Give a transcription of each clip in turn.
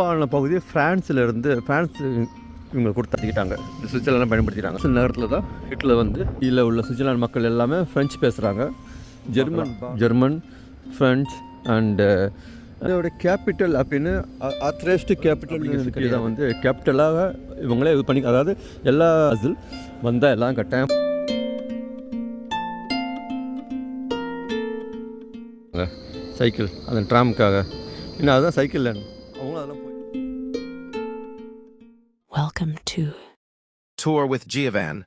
பெரும்பாலான பகுதி ஃப்ரான்ஸில் இருந்து ஃப்ரான்ஸ் இவங்க கொடுத்தாக்கிட்டாங்க இந்த சுவிட்சர்லாந்து பயன்படுத்திட்டாங்க சில நேரத்தில் தான் ஹிட்லர் வந்து இதில் உள்ள சுவிட்சர்லாந்து மக்கள் எல்லாமே ஃப்ரெஞ்சு பேசுகிறாங்க ஜெர்மன் ஜெர்மன் ஃப்ரெஞ்ச் அண்டு அதோட கேபிட்டல் அப்படின்னு அத்ரேஸ்ட் கேபிட்டல் தான் வந்து கேபிட்டலாக இவங்களே இது பண்ணி அதாவது எல்லா அசில் வந்தால் எல்லாம் கட்டாயம். சைக்கிள் அந்த ட்ராமுக்காக இன்னும் அதுதான் சைக்கிள் tour with Giovan.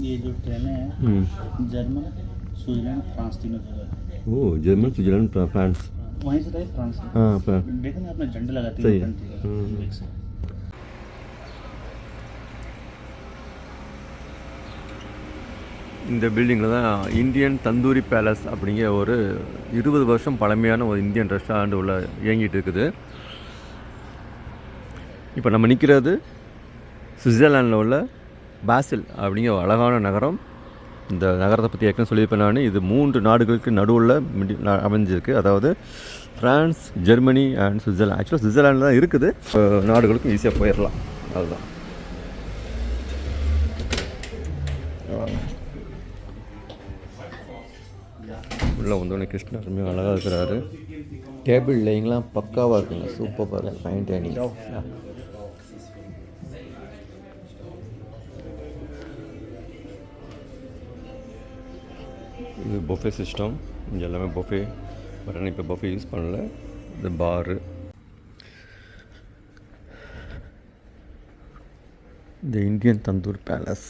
ये जो ट्रेनें हैं जर्मन स्विट्जरलैंड फ्रांस तीनों जगह ओह जर्मन स्विट्जरलैंड फ्रांस वहीं से फ्रांस हाँ देखा ना आपने झंडा लगाते हैं இந்த பில்டிங்கில் தான் இந்தியன் தந்தூரி பேலஸ் அப்படிங்கிற ஒரு இருபது வருஷம் பழமையான ஒரு இந்தியன் ரெஸ்டாரண்ட் உள்ள இயங்கிட்டு இருக்குது. இப்போ நம்ம நிற்கிறது சுவிட்சர்லாண்டில் உள்ள பாசில் அப்படிங்கிற ஒரு அழகான நகரம். இந்த நகரத்தை பற்றி ஏற்கனவே சொல்லியிருப்பேன் நான். இது மூன்று நாடுகளுக்கு நடுவில் மிடி- அமைஞ்சிருக்கு. அதாவது ஃப்ரான்ஸ் ஜெர்மனி அண்ட் சுவிட்சர்லாந்து ஆக்சுவலாக சுவிட்சர்லாண்டில் தான் இருக்குது. நாடுகளுக்கும் ஈஸியாக போயிடலாம். அதுதான் உள்ளே வந்தோடனே கிருஷ்ணர் அழகாக இருக்கிறாரு. டேபிள் லைன்லாம் பக்காவாக இருக்குங்க. சூப்பராக இருக்கு. ஃபைன் டைனிங் இது பொஃபே சிஸ்டம் இங்கே எல்லாமே பொஃபே பட் ஆனால் இப்போ பொஃபே யூஸ் பண்ணல. இது பாரு இந்த இந்தியன் தந்தூர் பேலஸ்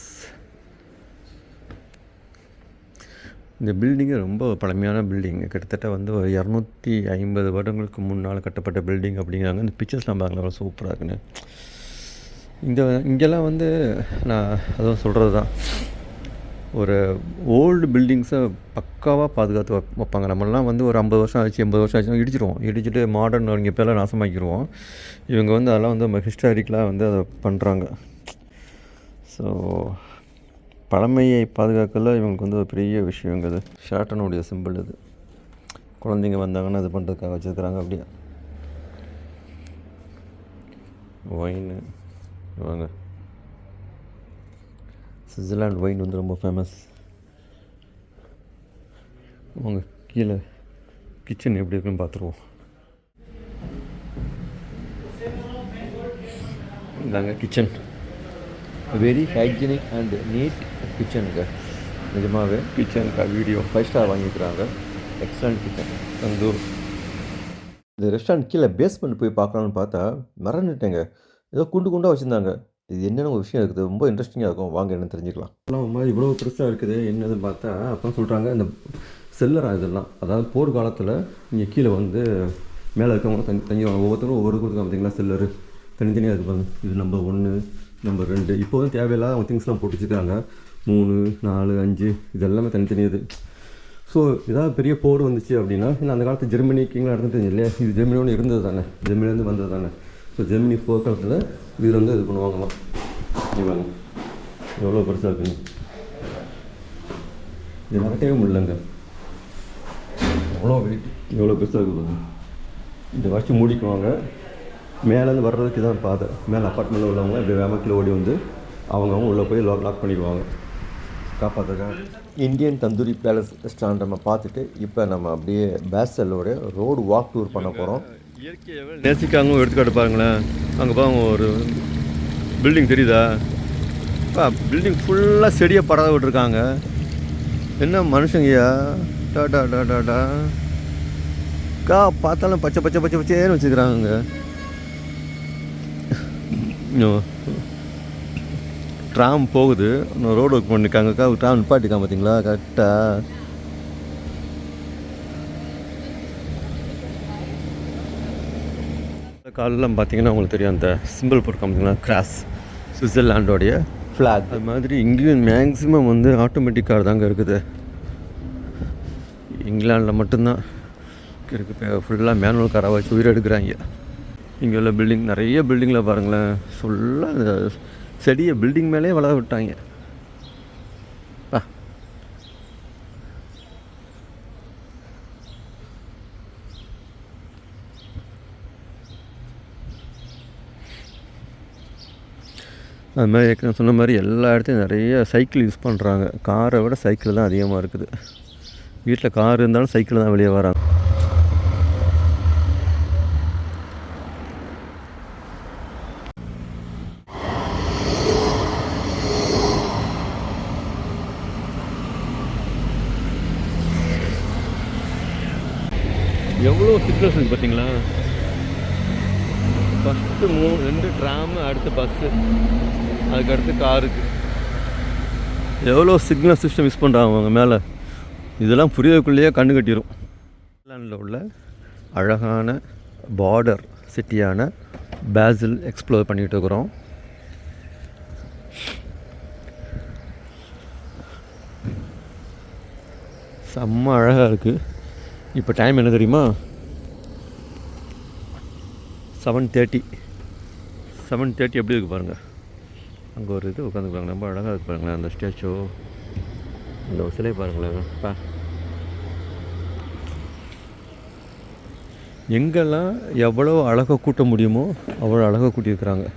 இந்த பில்டிங்கு ரொம்ப பழமையான பில்டிங் கிட்டத்தட்ட வந்து ஒரு இரநூத்தி ஐம்பது வருடங்களுக்கு முன்னால் கட்டப்பட்ட பில்டிங் அப்படிங்கிறாங்க. இந்த பிக்சர்ஸ்லாம் பார்க்கலாம் சூப்பராக இருக்குன்னு. இந்த இங்கெல்லாம் வந்து நான் அதுவும் சொல்கிறது தான். ஒரு ஓல்டு பில்டிங்ஸை பக்காவாக பாதுகாத்து வைப்பாங்க. நம்மளாம் வந்து ஒரு ஐம்பது வருஷம் ஆச்சு எண்பது வருஷம் ஆச்சுன்னா இடிச்சிருவோம். இடிச்சுட்டு மாடர்ன் இங்கே பேரெல்லாம் நாசமாக்கிடுவோம் இவங்க வந்து அதெல்லாம் வந்து நம்ம ஹிஸ்டாரிக்கலாக வந்து அதை பண்ணுறாங்க ஸோ பழமையை பாதுகாக்கல இவங்களுக்கு வந்து ஒரு பெரிய விஷயங்கிறது ஷாட்டனுடைய ஷார்ட்டனுடைய சிம்பிள் இது. குழந்தைங்க வந்தாங்கன்னா இது பண்ணுறதுக்காக வச்சுருக்குறாங்க அப்படியே. ஒயின் வாங்க. சுவிட்சர்லாண்ட் ஒயின் வந்து ரொம்ப ஃபேமஸ் வாங்க கீழே கிச்சன் எப்படி இருக்குன்னு பார்த்துருவோம். இதாங்க kitchen very hygienic and neat கிச்சனுங்க. நிஜமாகவே கிச்சனுக்கு வீடியோ ஃபைவ் ஸ்டார் வாங்கிக்கிறாங்க. Excellent kitchen Tandoor. இந்த ரெஸ்டாரண்ட் கீழே பேஸ்மெண்ட் போய் பார்க்கலான்னு பார்த்தா மறந்துட்டேங்க ஏதோ குண்டு குண்டாக வச்சுருந்தாங்க. இது என்னென்ன ஒரு விஷயம் இருக்குது? ரொம்ப இன்ட்ரெஸ்டிங்காக இருக்கும். வாங்க என்ன தெரிஞ்சுக்கலாம். எல்லாம் மாதிரி இவ்வளோ பெருசாக இருக்குது. என்னதுன்னு பார்த்தா அப்புறம் சொல்கிறாங்க இந்த செல்லரா இதெல்லாம். அதாவது போர் காலத்தில் இங்கே கீழே வந்து மேலே இருக்கவங்க தங்கி தங்கிடுவாங்க ஒவ்வொருத்தரும் ஒவ்வொரு கொடுத்துருக்காங்க பார்த்தீங்களா செல்லரு தனித்தனியாக இருக்கு பாருங்க. இது நம்பர் ஒன்று நம்பர் ரெண்டு. இப்போ வந்து தேவையில்லாத அவங்க திங்ஸ்லாம் போட்டு வச்சுருக்காங்க. மூணு நாலு அஞ்சு இது எல்லாமே தனித்தனி இது. ஸோ ஏதாவது பெரிய போர் வந்துச்சு அப்படின்னா இல்லை அந்த காலத்து ஜெர்மனி கிங்லாம் நடந்துட்டு இல்லையா? இது ஜெர்மனியோட இருந்தது தானே? ஜெர்மனிலேருந்து வந்தது தானே? ஸோ ஜெர்மனி போர் காலத்தில் இதில் வந்து இது பண்ணுவாங்களாம். இவங்க. எவ்வளோ பெருசாக இருக்குங்க இது நடக்கவே முடியலங்க. அவ்வளோ வெயிட் எவ்வளோ பெருசாக இருக்குது. இதை வச்சு மூடிக்குவாங்க. மேலேருந்து வர்றதுக்கு தான் பாதை. மேலே அப்பார்ட்மெண்ட்டில் உள்ளவங்க இப்படி வேமக்கில் ஓடி வந்து அவங்கவுங்க உள்ளே போய் லாக் லாக் பண்ணிக்குவாங்க காப்பாற்றுக்காக இந்தியன் தந்தூரி பேலஸ் ரெஸ்டாரண்ட் நம்ம பார்த்துட்டு இப்போ நம்ம அப்படியே பேசலோட ரோடு வாக் டூர் பண்ண போகிறோம் நேசிக்காங்க எடுத்துக்காட்டு பாருங்களேன். அங்கே பாருங்க ஒரு பில்டிங் தெரியுதா? பா பில்டிங் ஃபுல்லாக செடியை பறவை விட்டுருக்காங்க. என்ன மனுஷங்கய்யா? டா டா டா டா டா. கா பார்த்தாலும் பச்சை பச்சை பச்சை பச்சைன்னு வச்சுக்கிறாங்க. ட்ராம் போகுது. இன்னும் ரோடு ஒர்க் பண்ணிருக்காங்கக்கா ட்ராம் நிப்பாட்டிருக்கான் பார்த்தீங்களா கரெக்டாக காலெல்லாம் பார்த்தீங்கன்னா உங்களுக்கு தெரியும். அந்த சிம்பிள் போட்டிருக்காங்க பார்த்தீங்களா கிராஸ் சுவிட்சர்லாண்டோடைய ஃப்ளாக் அது மாதிரி இங்கேயும் மேக்ஸிமம் வந்து ஆட்டோமேட்டிக் கார் தாங்க இருக்குது. இங்கிலாண்டில் மட்டும்தான் இருக்குது ஃபுல்லாக மேனுவல் காராக வச்சு உயிர் எடுக்கிறாங்க. இங்கே உள்ள பில்டிங் நிறைய பில்டிங்கில் பாருங்களேன். ஃபுல்லாக செடியை பில்டிங் மேலே வளர விட்டாங்க. பா அது மாதிரி ஏற்கனவே சொன்ன மாதிரி எல்லா இடத்தையும் நிறைய சைக்கிள் யூஸ் பண்ணுறாங்க காரை விட சைக்கிள் தான் அதிகமாக இருக்குது. வீட்டில் கார் இருந்தாலும் சைக்கிள் தான் வெளியே வராங்க. எவ்வளோ இருக்குது பார்த்தீங்களா? ஃபஸ்ட்டு மூணு ரெண்டு ட்ராமு அடுத்து பஸ்ஸு அதுக்கு அடுத்து காருக்கு எவ்வளோ சிக்னல் சிஸ்டம் யூஸ் பண்ணுறாங்க அவங்க மேலே? இதெல்லாம் புரியக்குள்ளேயே கண்ணு கட்டிடும் இங்கிலாண்டில் உள்ள அழகான பார்டர் சிட்டியான பேசில் எக்ஸ்ப்ளோர் பண்ணிகிட்டு இருக்கிறோம். செம்ம அழகாக இருக்குது இப்போ டைம் என்ன தெரியுமா? செவன் தேர்ட்டி செவன் தேர்ட்டி எப்படி இருக்குது பாருங்கள் அங்கே ஒரு இது உட்காந்துருக்காங்க ரொம்ப அழகாக இருக்கு பாருங்களேன். அந்த ஸ்டாச்சு அந்த ஒரு சிலை பாருங்களேன். பா. எங்கெல்லாம் எவ்வளோ அழகாக கூட்ட முடியுமோ அவ்வளோ அழகாக கூட்டியிருக்கிறாங்க.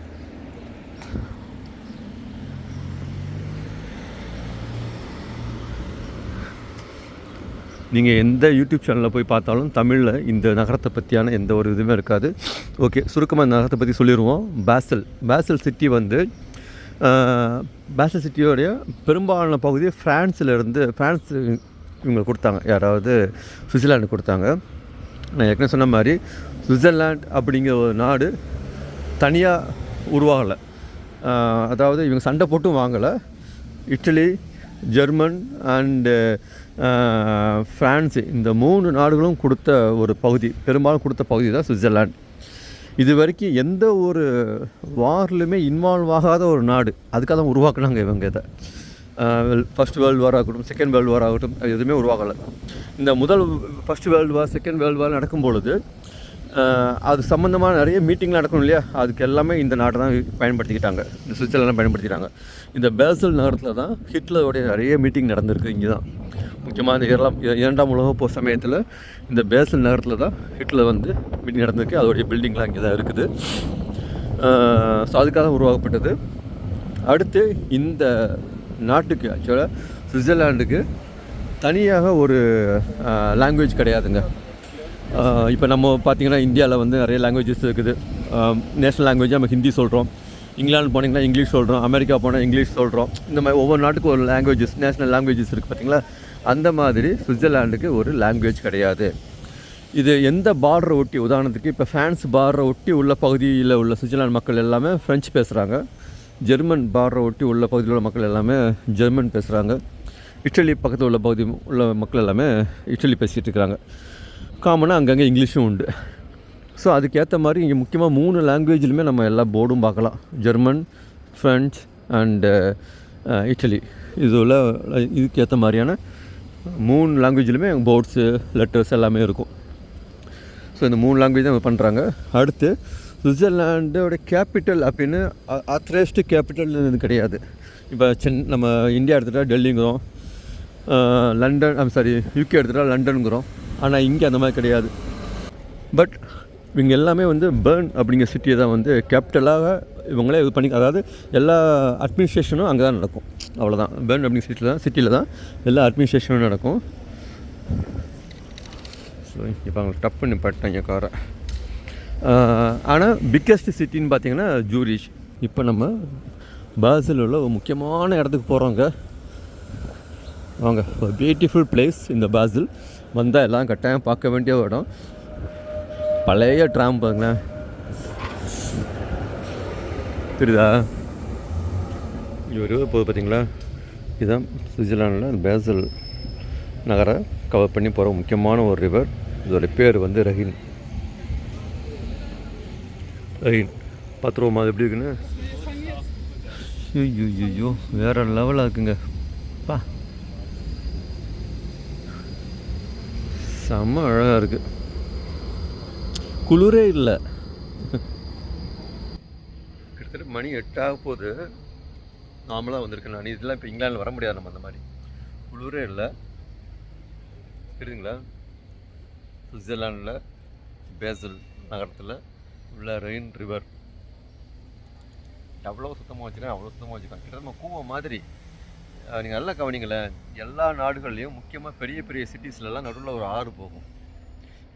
நீங்கள் எந்த யூடியூப் சேனலில் போய் பார்த்தாலும் தமிழில் இந்த நகரத்தை பற்றியான எந்த ஒரு இதுவுமே இருக்காது. ஓகே சுருக்கமாக இந்த நகரத்தை பற்றி சொல்லிடுவோம் பேசல் பேசல் சிட்டி வந்து பேசல் சிட்டியோடைய பெரும்பாலான பகுதி ஃப்ரான்ஸில் இருந்து ஃப்ரான்ஸ் இவங்க கொடுத்தாங்க. யாராவது சுவிட்சர்லாண்டு கொடுத்தாங்க. நான் ஏற்கனவே சொன்ன மாதிரி சுவிட்சர்லாண்ட் அப்படிங்கிற ஒரு நாடு தனியாக உருவாகலை. அதாவது இவங்க சண்டை போட்டும் வாங்கலை. இட்டலி ஜெர்மன் அண்டு ஃப்ரான்ஸு இந்த மூணு நாடுகளும் கொடுத்த ஒரு பகுதி பெரும்பாலும் கொடுத்த பகுதி தான் சுவிட்சர்லாண்ட் இது வரைக்கும் எந்த ஒரு வார்லையுமே இன்வால்வ் ஆகாத ஒரு நாடு. அதுக்காக தான் உருவாக்குனாங்க இவங்க இதை. ஃபர்ஸ்ட் வேர்ல்டு வார் ஆகட்டும் செகண்ட் வேர்ல்டு வார் ஆகட்டும் அது எதுவுமே உருவாகலை. இந்த முதல் first world war second world war நடக்கும் பொழுது அது சம்மந்தமாக நிறைய மீட்டிங் நடக்கணும் இல்லையா? அதுக்கு எல்லாமே இந்த நாட்டை தான் பயன்படுத்திக்கிட்டாங்க. இந்த சுவிட்சர்லாண்ட் பயன்படுத்திட்டாங்க இந்த பேசல் நகரத்தில் தான் ஹிட்லருடைய நிறைய மீட்டிங் நடந்திருக்கு இங்கே தான் முக்கியமாக இந்த இரலாம் இரண்டாம் உலக போர் சமயத்தில் இந்த பேசல் நகரத்தில் தான் ஹிட்லர் வந்து மீட்டிங் நடந்திருக்கு. அதோடைய பில்டிங்லாம் இங்கே தான் இருக்குது. ஸோ அதுக்காக உருவாக்கப்பட்டது. அடுத்து இந்த நாட்டுக்கு ஆக்சுவலாக சுவிட்சர்லாண்டுக்கு தனியாக ஒரு லாங்குவேஜ் கிடையாதுங்க. இப்போ நம்ம பார்த்திங்கன்னா இந்தியாவில் வந்து நிறைய லாங்குவேஜஸ் இருக்குது. நேஷனல் லாங்குவேஜ் நம்ம ஹிந்தி சொல்கிறோம் இங்கிலாந்து போனீங்கன்னா இங்கிலீஷ் சொல்கிறோம் அமெரிக்கா போனால் இங்கிலீஷ் சொல்கிறோம் இந்த மாதிரி ஒவ்வொரு நாட்டுக்கும் ஒரு லாங்குவேஜஸ் நேஷ்னல் லாங்குவேஜஸ் இருக்குது பார்த்தீங்களா அந்த மாதிரி சுவிட்சர்லாண்டுக்கு ஒரு லாங்குவேஜ் கிடையாது. இது எந்த பார்டரை ஒட்டி உதாரணத்துக்கு இப்போ ஃப்ரான்ஸ் பார்டரை ஒட்டி உள்ள பகுதியில் உள்ள சுவிட்சர்லாந்து மக்கள் எல்லாமே ஃப்ரெஞ்சு பேசுகிறாங்க ஜெர்மன் பார்டரை ஒட்டி உள்ள பகுதியில் உள்ள மக்கள் எல்லாமே ஜெர்மன் பேசுகிறாங்க இட்டலி பக்கத்தில் உள்ள பகுதி உள்ள மக்கள் எல்லாமே இட்டலி பேசிகிட்டு இருக்கிறாங்க. காமனாக அங்கங்கே இங்கிலீஷும் உண்டு. ஸோ அதுக்கேற்ற மாதிரி இங்கே முக்கியமாக மூணு லாங்குவேஜ்லையுமே நம்ம எல்லா போர்டும் பார்க்கலாம். ஜெர்மன் ஃப்ரெஞ்ச் அண்டு இட்டலி இதில் இதுக்கேற்ற மாதிரியான மூணு லாங்குவேஜ்லையுமே போர்ட்ஸு லெட்டர்ஸ் எல்லாமே இருக்கும். ஸோ இந்த மூணு லாங்குவேஜ் தான் பண்ணுறாங்க அடுத்து சுவிட்சர்லாண்டோட கேபிட்டல் அப்படின்னு ஆத்தரைஸ்டு கேபிட்டல் இது கிடையாது. இப்போ சென் நம்ம இந்தியா எடுத்துகிட்டா டெல்லிங்கிறோம். லண்டன் ஐம் சாரி யூகே எடுத்துகிட்டா லண்டனுங்கிறோம். ஆனால் இங்கே அந்த மாதிரி கிடையாது. பட் இவங்க எல்லாமே வந்து பேர்ன் அப்படிங்கிற சிட்டியை தான் வந்து கேபிட்டலாக இவங்களே இது பண்ணி அதாவது எல்லா அட்மினிஸ்ட்ரேஷனும் அங்கே தான் நடக்கும். அவ்வளோதான் பேர்ன் அப்படிங் சிட்டியில் தான் சிட்டியில் தான் எல்லா அட்மினிஸ்ட்ரேஷனும் நடக்கும். ஸோ இப்போ அவங்களுக்கு டப் பண்ணி பட்டாங்க காரை. ஆனால் பிக்கஸ்ட் சிட்டின்னு பார்த்தீங்கன்னா ஜூரிஷ் இப்போ நம்ம பாசில் உள்ள ஒரு முக்கியமான இடத்துக்கு போகிறோங்க வாங்க ஒரு பியூட்டிஃபுல் பிளேஸ் இந்த பாசில் வந்தால் எல்லாம் கட்டாயம் பார்க்க வேண்டிய இடம். பழைய ட்ராம் பாருங்களேன். தெரியுதா? ஒரு போகுது பார்த்திங்களா இதுதான் சுவிட்சர்லாண்டில் பேசல் நகரை கவர் பண்ணி போகிற முக்கியமான ஒரு ரிவர் இதோட பேர் வந்து ரஹின். ரஹின் பார்த்துருவோமா அது எப்படி இருக்குன்னு. ஐயோ ஐயோ வேறு லெவலாக இருக்குங்க. பா. செம்ம அழகாக இருக்குது குளிரே இல்லை. கிட்டத்தட்ட மணி எட்டாக போகுது. நார்மலாக வந்திருக்கேன் நான். இதெல்லாம் இப்போ இங்கிலாந்தில் வர முடியாது நம்ம அந்த மாதிரி. குளிரே இல்லை. தெரியுதுங்களா சுவிட்சர்லாண்டில் பேசல் நகரத்தில் உள்ள ரெயின் ரிவர் எவ்வளோ சுத்தமாக வச்சுருக்கேன் அவ்வளோ சுத்தமாக வச்சுருக்கேன் கிட்ட நம்ம கூவம் மாதிரி. நீங்கள் நல்லா கவனிங்களேன். எல்லா நாடுகள்லேயும் முக்கியமாக பெரிய பெரிய சிட்டிஸ்லலாம் நடுவில் ஒரு ஆறு போகும்.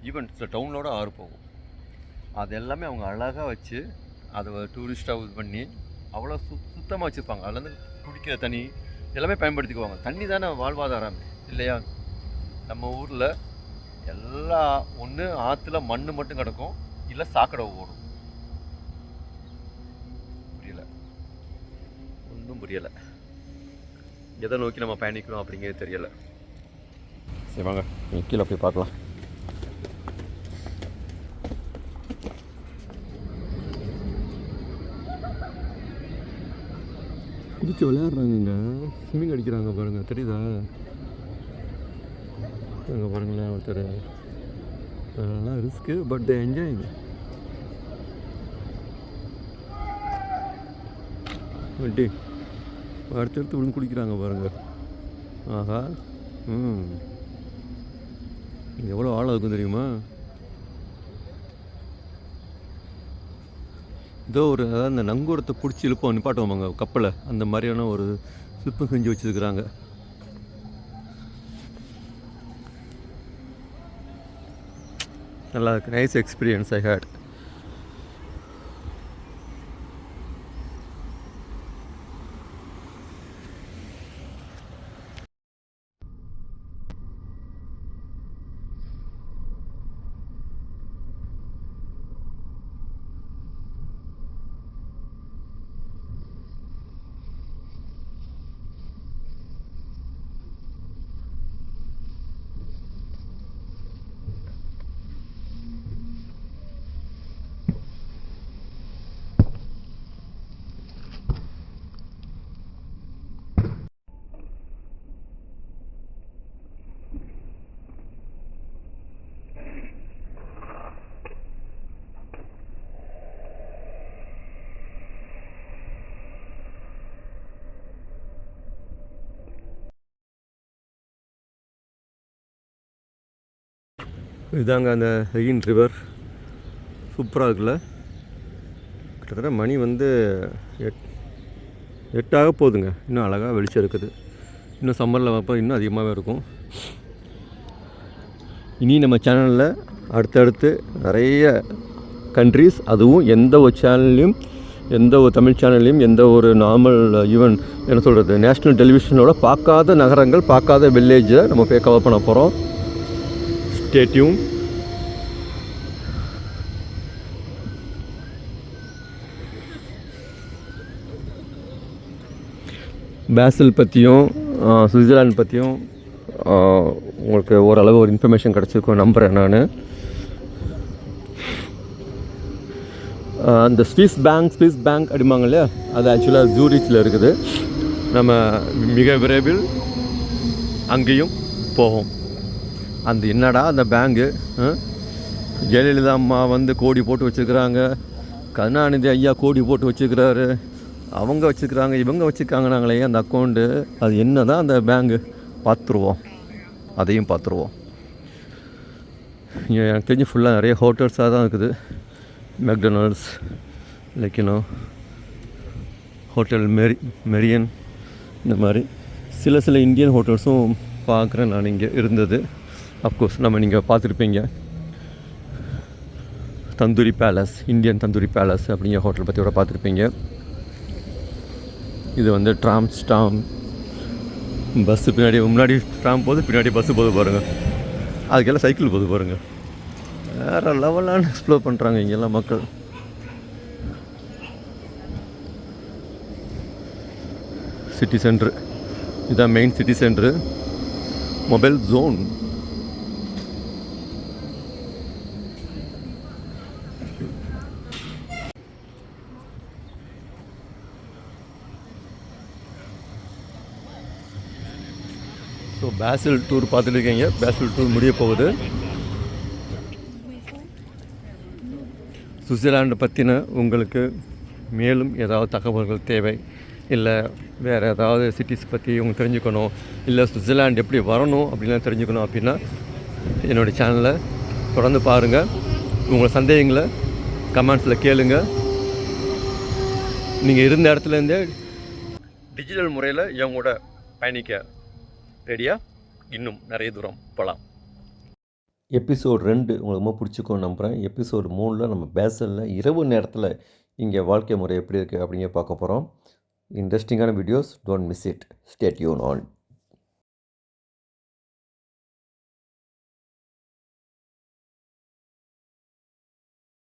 ஈவன் சில டவுனோட ஆறு போகும். அது எல்லாமே அவங்க அழகாக வச்சு அதை டூரிஸ்ட்டாக இது பண்ணி அவ்வளோ சு சுத்தமாக வச்சுருப்பாங்க. அதுலேருந்து குடிக்கிற தண்ணி எல்லாமே பயன்படுத்திக்குவாங்க. தண்ணி தானே வாழ்வாதாரம். இல்லையா? நம்ம ஊரில் எல்லா ஒன்று ஆற்றுல மண் மட்டும் கிடக்கும் இல்லை சாக்கடை ஓடும். புரியல. ஒன்றும் புரியலை. எதை நோக்கி நம்ம பயணிக்கிறோம் அப்படிங்கிறது தெரியலை. சரி வாங்க. கீழே போய் பார்க்கலாம். குதிச்சு விளையாடுறாங்கங்க. ஸ்விம்மிங் அடிக்கிறாங்க பாருங்க தெரியுதா? அங்கே பாருங்களேன் ஒருத்தர். அதெல்லாம் ரிஸ்க்கு பட் தே என்ஜாய் வண்டி. அடுத்தடுத்து விழுந்து குடிக்கிறாங்க பாருங்கள் ஆஹா ம். எவ்வளோ ஆழம் இருக்கும் தெரியுமா? ஏதோ ஒரு அதாவது அந்த நங்கூரத்தை பிடிச்சி இழுப்போம் நிப்பாட்டுவோமாங்க கப்பலை. அந்த மாதிரியான ஒரு சிற்பம் செஞ்சு வச்சுருக்குறாங்க. நல்லா இருக்கு. நைஸ் எக்ஸ்பீரியன்ஸ் ஐ ஹேட் இதாங்க அந்த ஹெயின் ரிவர். சூப்பராக இருக்குல்ல? கிட்டத்தட்ட மணி வந்து எட் எட்டாக போகுதுங்க. இன்னும் அழகாக வெளிச்சம் இருக்குது. இன்னும் சம்மரில் வைப்போம் இன்னும் அதிகமாகவே இருக்கும். இனி நம்ம சேனலில் அடுத்தடுத்து நிறைய கண்ட்ரீஸ் அதுவும் எந்த ஒரு சேனல்லையும் எந்த ஒரு தமிழ் சேனல்லையும் எந்த ஒரு நார்மல் ஈவன் என்ன சொல்கிறது நேஷ்னல் டெலிவிஷனோட பார்க்காத நகரங்கள் பார்க்காத வில்லேஜை நம்ம போய் கவர் பண்ண போகிறோம் ஸ்டேட்யூன் பேசல் பற்றியும் சுவிட்சர்லாந்து பற்றியும் உங்களுக்கு ஓரளவு ஒரு இன்ஃபர்மேஷன் கிடச்சிருக்கும் நம்புகிறேன் நான். அந்த ஸ்விஸ் பேங்க் ஸ்விஸ் பேங்க் அப்படிம்பாங்க இல்லையா? அது ஆக்சுவலாக ஜூரிச்சில் இருக்குது. நம்ம மிக விரைவில் அங்கேயும் போவோம் அந்த என்னடா அந்த பேங்கு ஜெயலலிதா அம்மா வந்து கோடி போட்டு வச்சுருக்குறாங்க. கருணாநிதி ஐயா கோடி போட்டு வச்சுருக்கிறாரு. அவங்க வச்சுருக்குறாங்க இவங்க வச்சுருக்காங்க நாங்களே அந்த அக்கௌண்ட்டு அது என்ன தான் அந்த பேங்கு பார்த்துருவோம் அதையும் பார்த்துருவோம் எனக்கு தெரிஞ்சு ஃபுல்லாக நிறைய ஹோட்டல்ஸாக தான் இருக்குது. McDonald's like you know hotel மெரி மெரியன் இந்த மாதிரி. சில சில இந்தியன் ஹோட்டல்ஸும் பார்க்குறேன் நான் இங்கே இருந்தது. அஃப்கோர்ஸ் நம்ம நீங்கள் பார்த்துருப்பீங்க. Tandoori palace Indian Tandoori palace அப்படிங்கிற ஹோட்டல் பற்றி கூட பார்த்துருப்பீங்க. இது வந்து ட்ராம் ஸ்டாம் பஸ்ஸு பின்னாடி முன்னாடி ட்ராம் போது பின்னாடி பஸ்ஸு போது பாருங்கள் அதுக்கெல்லாம் சைக்கிள் போது பாருங்கள் வேறு லெவலான எக்ஸ்ப்ளோர் பண்ணுறாங்க இங்கெல்லாம் மக்கள். சிட்டி சென்ட்ரு இதுதான் main city centre mobile zone so Basel tour பார்த்துட்டு இருக்கீங்க பேசில் டூர் முடிய போகுது. சுவிட்சர்லாண்டை பற்றின உங்களுக்கு மேலும் ஏதாவது தகவல்கள் தேவை? இல்லை வேறு ஏதாவது சிட்டிஸ் பற்றி உங்களுக்கு தெரிஞ்சுக்கணும்? இல்லை சுவிட்சர்லாண்டு எப்படி வரணும் அப்படின்லாம் தெரிஞ்சுக்கணும் அப்படின்னா என்னுடைய சேனலை தொடர்ந்து பாருங்கள் உங்கள் சந்தேகங்களை கமெண்ட்ஸில் கேளுங்க. நீங்கள் இருந்த இடத்துலேருந்தே டிஜிட்டல் முறையில் என் கூட பயணிக்க ரெடியாக இன்னும் நிறைய தூரம் போகலாம் எபிசோட் ரெண்டு உங்களுக்கு ரொம்ப பிடிச்சிக்கோன்னு நம்புகிறேன் எபிசோடு மூணில் நம்ம பேசலில் இரவு நேரத்தில் இங்கே வாழ்க்கை முறை எப்படி இருக்குது அப்படிங்க பார்க்க போகிறோம் இன்ட்ரெஸ்டிங்கான videos don't miss it stay Yoon on